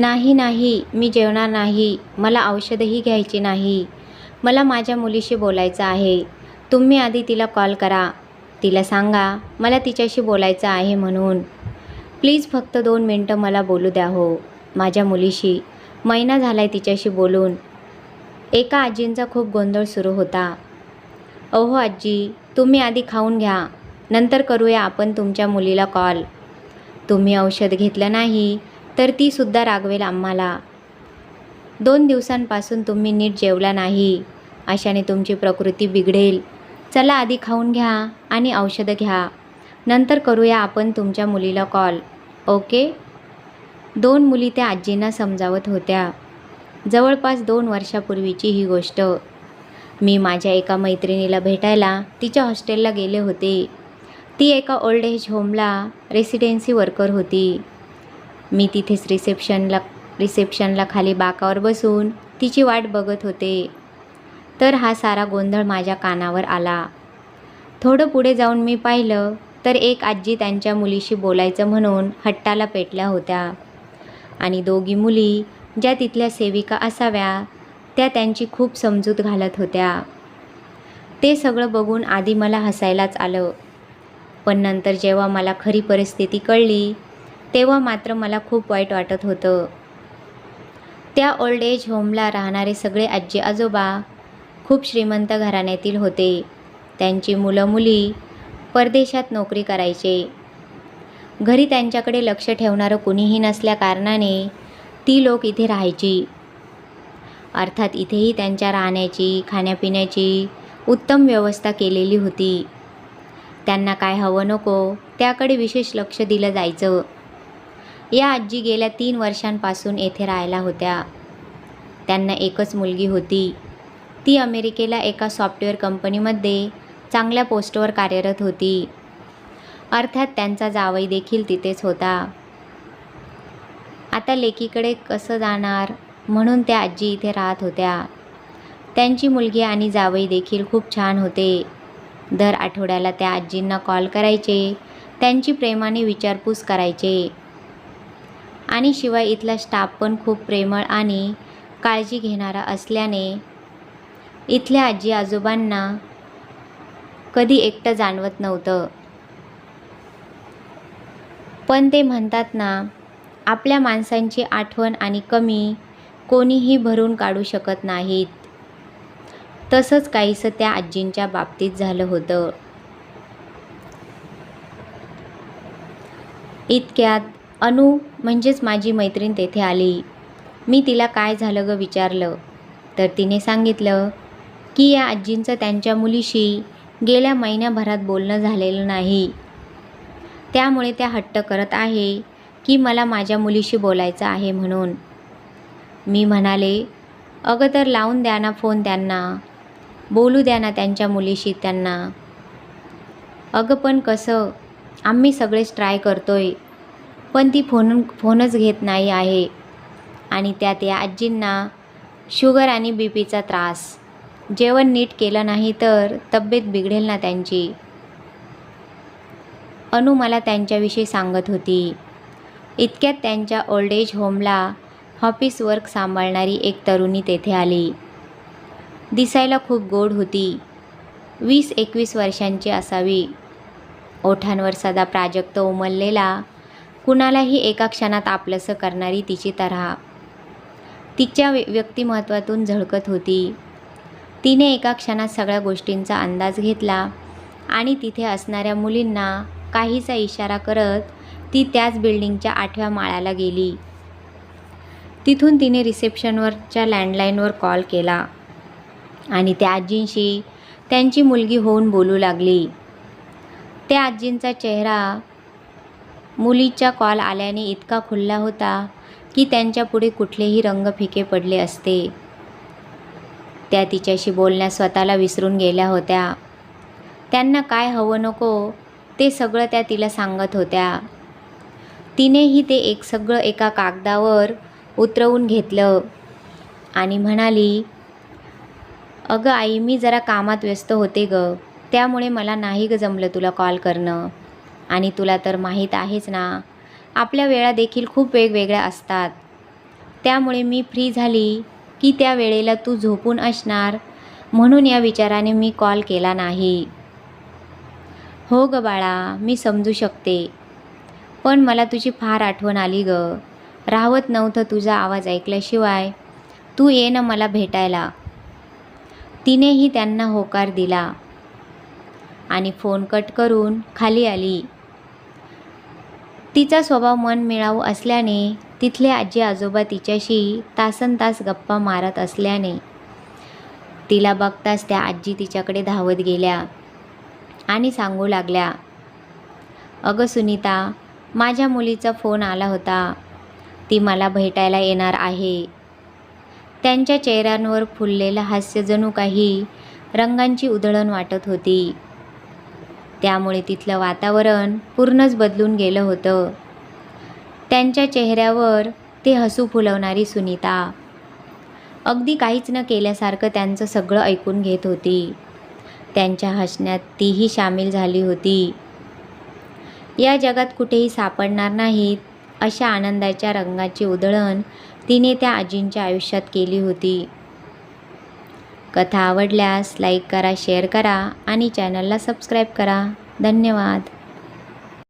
नाही नाही मी जेवणार नाही. मला औषधही घ्यायची नाही. मला माझ्या मुलीशी बोलायचं आहे. तुम्ही आधी तिला कॉल करा. तिला सांगा मला तिच्याशी बोलायचं आहे म्हणून. प्लीज फक्त दोन मिनटं मला बोलू द्या हो माझ्या मुलीशी. महिना झाला आहे तिच्याशी बोलून. एका आजींचा खूप गोंधळ सुरू होता. अहो आजी तुम्ही आधी खाऊन घ्या. नंतर करूया आपण तुमच्या मुलीला कॉल. तुम्ही औषध घेतलं नाही तर तीसुद्धा रागवेल आम्हाला. दोन दिवसांपासून तुम्ही नीट जेवला नाही. अशाने तुमची प्रकृती बिघडेल. चला आधी खाऊन घ्या आणि औषधं घ्या. नंतर करूया आपण तुमच्या मुलीला कॉल. ओके? दोन मुली त्या आजींना समजावत होत्या. जवळपास दोन वर्षापूर्वीची ही गोष्ट. मी माझ्या एका मैत्रिणीला भेटायला तिच्या हॉस्टेलला गेले होते. ती एका ओल्ड एज होमला रेसिडेन्सी वर्कर होती. मी तिथेच रिसेप्शनला रिसेप्शनला खाली बाकावर बसून तिची वाट बघत होते. तर हा सारा गोंधळ माझ्या कानावर आला. थोडं पुढे जाऊन मी पाहिलं तर एक आजी त्यांच्या मुलीशी बोलायचं म्हणून हट्टाला पेटल्या होत्या. आणि दोघी मुली ज्या तिथल्या सेविका असाव्या त्या त्यांची खूप समजूत घालत होत्या. ते सगळं बघून आधी मला हसायलाच आलं. पण नंतर जेव्हा मला खरी परिस्थिती कळली तेव्हा मात्र मला खूप वाईट वाटत होतं. त्या ओल्ड एज होमला राहणारे सगळे आजी आजोबा खूप श्रीमंत घराण्यातील होते. त्यांची मुलं मुली परदेशात नोकरी करायचे. घरी त्यांच्याकडे लक्ष ठेवणारं कुणीही नसल्याकारणाने ती लोक इथे राहायची. अर्थात इथेही त्यांच्या राहण्याची खाण्यापिण्याची उत्तम व्यवस्था केलेली होती. त्यांना काय हवं नको त्याकडे विशेष लक्ष दिलं जायचं. या आजी गेल्या तीन वर्षांपासून येथे राहायला होत्या. त्यांना एकच मुलगी होती. ती अमेरिकेला एका सॉफ्टवेअर कंपनीमध्ये चांगल्या पोस्टवर कार्यरत होती. अर्थात त्यांचा जावई देखील तिथेच होता. आता लेकीकडे कसं जाणार म्हणून त्या आजी इथे राहत होत्या. त्यांची मुलगी आणि जावई देखील खूप छान होते. दर आठवड्याला त्या आजींना कॉल करायचे. त्यांची प्रेमाने विचारपूस करायचे. आणि शिवाय इथला स्टाफ पण खूप प्रेमळ आणि काळजी घेणारा असल्याने इथल्या आजी आजोबांना कधी एकटं जाणवत नव्हतं. पण ते म्हणतात ना आपल्या माणसांची आठवण आणि कमी कोणीही भरून काढू शकत नाहीत. तसंच काहीसं त्या आजींच्या बाबतीत झालं होतं. इतक्यात अनु म्हणजेच माझी मैत्रीण तेथे आली. मी तिला काय झालं गं विचारलं. तर तिने सांगितलं की या आजींचं त्यांच्या मुलीशी गेल्या महिन्याभरात बोलणं झालेलं नाही. त्यामुळे त्या हट्ट करत आहे की मला माझ्या मुलीशी बोलायचं आहे म्हणून. मी म्हणाले अगं तर लावून द्या ना फोन त्यांना. बोलू द्या ना त्यांच्या मुलीशी त्यांना. अगं पण कसं? आम्ही सगळेच ट्राय करतोय. पण ती फोन फोनच घेत नाही आहे. आणि त्यात या आजींना शुगर आणि बी पीचा त्रास. जेवण नीट केलं नाही तर तब्येत बिघडेल ना त्यांची. अनु मला त्यांच्याविषयी सांगत होती. इतक्यात त्यांच्या ओल्ड एज होमला ऑफिस वर्क सांभाळणारी एक तरुणी तेथे आली. दिसायला खूप गोड होती. वीस एकवीस वर्षांची असावी. ओठांवर सदा प्राजक्त उमललेला कुणालाही एका क्षणात आपलंसं करणारी तिची तऱ्हा. तिच्या व्य व्यक्तिमत्वातून झळकत होती. तिने एका क्षणात सगळ्या गोष्टींचा अंदाज घेतला आणि तिथे असणाऱ्या मुलींना काहीचा इशारा करत ती त्याच बिल्डिंगच्या आठव्या माळ्याला गेली. तिथून तिने रिसेप्शनवरच्या लँडलाईनवर कॉल केला आणि त्या आजींशी त्यांची मुलगी होऊन बोलू लागली. त्या आजींचा चेहरा मुलीच्या कॉल आल्याने इतका खुलला होता की त्यांच्यापुढे कुठलेही रंग फिके पडले असते. त्या तिच्याशी बोलण्यास स्वतःला विसरून गेल्या होत्या. त्यांना काय हवं नको ते सगळं त्या तिला सांगत होत्या. तिनेही ते एक सगळं एका कागदावर उतरवून घेतलं आणि म्हणाली अगं आई मी जरा कामात व्यस्त होते ग. त्यामुळे मला नाही ग जमलं तुला कॉल करणं. आणि तुला तर माहीत आहेच ना आपल्या वेळा देखील खूप वेगवेगळ्या असतात. त्यामुळे मी फ्री झाली की त्या वेळेला तू झोपून असणार म्हणून या विचाराने मी कॉल केला नाही. हो ग बाळा मी समजू शकते. पण मला तुझी फार आठवण आली ग. राहवत नव्हतं तुझा आवाज ऐकल्याशिवाय तू ये ना मला भेटायला. तिनेही त्यांना होकार दिला आणि फोन कट करून खाली आली. तिचा स्वभाव मन मिळावू असल्याने तिथले आजी आजोबा तिच्याशी तासन तास गप्पा मारत असल्याने तिला बघताच त्या आजी तिच्याकडे धावत गेल्या आणि सांगू लागल्या अगं सुनीता माझ्या मुलीचा फोन आला होता. ती मला भेटायला येणार आहे. त्यांच्या चेहऱ्यांवर फुललेलं हास्य जणू काही रंगांची उधळण वाटत होती. त्यामुळे तिथलं वातावरण पूर्णच बदलून गेलं होतं. त्यांच्या चेहऱ्यावर ते हसू फुलवणारी सुनीता. अगदी काहीच न केल्यासारखं त्यांचं सगळं ऐकून घेत होती. त्यांच्या हसण्यात तीही सामील झाली होती. या जगात कुठेही सापडणार नाहीत अशा आनंदाच्या रंगाची उधळण तिने त्या आजींच्या आयुष्यात केली होती. कथा आवडल्यास लाईक करा शेअर करा आणि चॅनलला सबस्क्राईब करा. धन्यवाद.